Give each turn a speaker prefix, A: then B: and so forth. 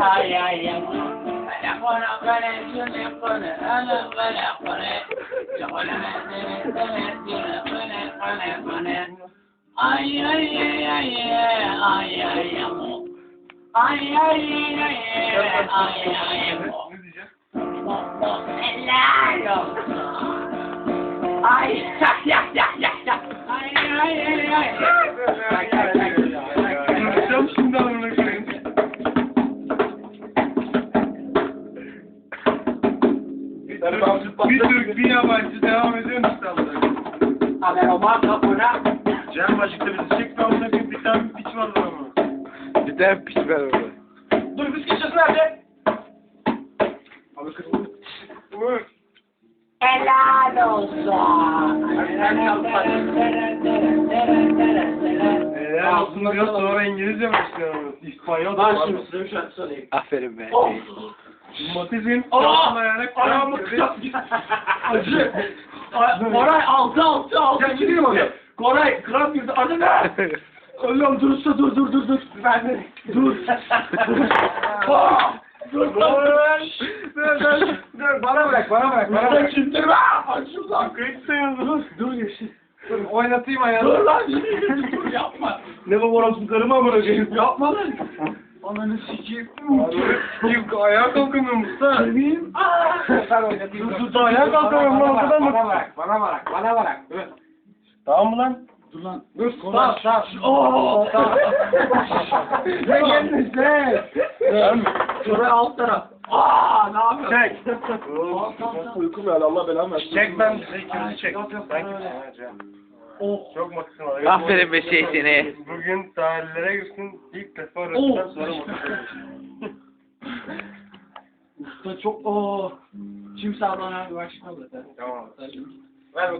A: ay ay ay. Bana kona kone şune kone ana bana kone. Çokole mezene sene şune kone kone kone. Ay ay ay ay ay ay amu. Ay ay ay ay ay ay amu.
B: Ne diyeceğim?
A: Helal olsun. Ay ya ya ya ya ya. Ay ay ay ay.
B: Bir Türk, bir yabancı devam ediyor koyayım.
A: Haber olmaz kapına.
B: Cem Başık'ta bizi çekti amına koyayım. Bir tane piç vardı ama.
C: Bir tane piç ver orada.
A: Dur biz geçeceğiz nerede?
B: Abi kızım. Vur.
A: Helal olsun.
B: Eğer olsun diyor sonra İngilizce başlıyor. İspanyol.
A: Ben şimdi size bir şarkı söyleyeyim.
C: Aferin be.
A: Of.
B: Matizm. Ayağına
A: Ayağımı kıçak Acı. Ay, Koray altı altı altı.
B: Sen gidiyor mu?
A: Koray kramp girdi. Adı ne? Oğlum dur usta dur dur dur dur. Ben de dur. Dur dur
B: Dur bana bırak bana bırak bana bırak.
A: kindirme. Aç şuradan.
B: Dur dur yeşil. Dur oynatayım ayağını.
A: Dur lan dur yapma.
B: Ne bu orası karıma mı bırakayım?
A: Yapma lan. Ananı sikeyim.
B: Sikiyim ayağa kalkamıyorum usta.
A: Seveyim.
B: Sen oynatayım. Dur dur ayağa kalkamıyorum lan ortadan mı?
A: Bana bırak bana bırak bana bırak. Dur.
B: Tamam mı lan?
A: Dur lan.
B: Dur
A: Tamam tamam. Oo.
B: Ne? Ben mi?
A: Şuraya alt taraf. Aa ne yapıyorsun?
B: Çek. Uykum yani Allah belamı versin. Çek ben çek.
A: Yok,
B: Ben
A: öyle. Oh.
B: Çok mutlusun.
C: Aferin be şey seni.
B: Bugün tarihlere girsin ilk defa röpten
A: Oh.
B: sonra mutlu.
A: Usta çok o. Şimdi sağdan abi başka zaten.
B: Tamam. Ver.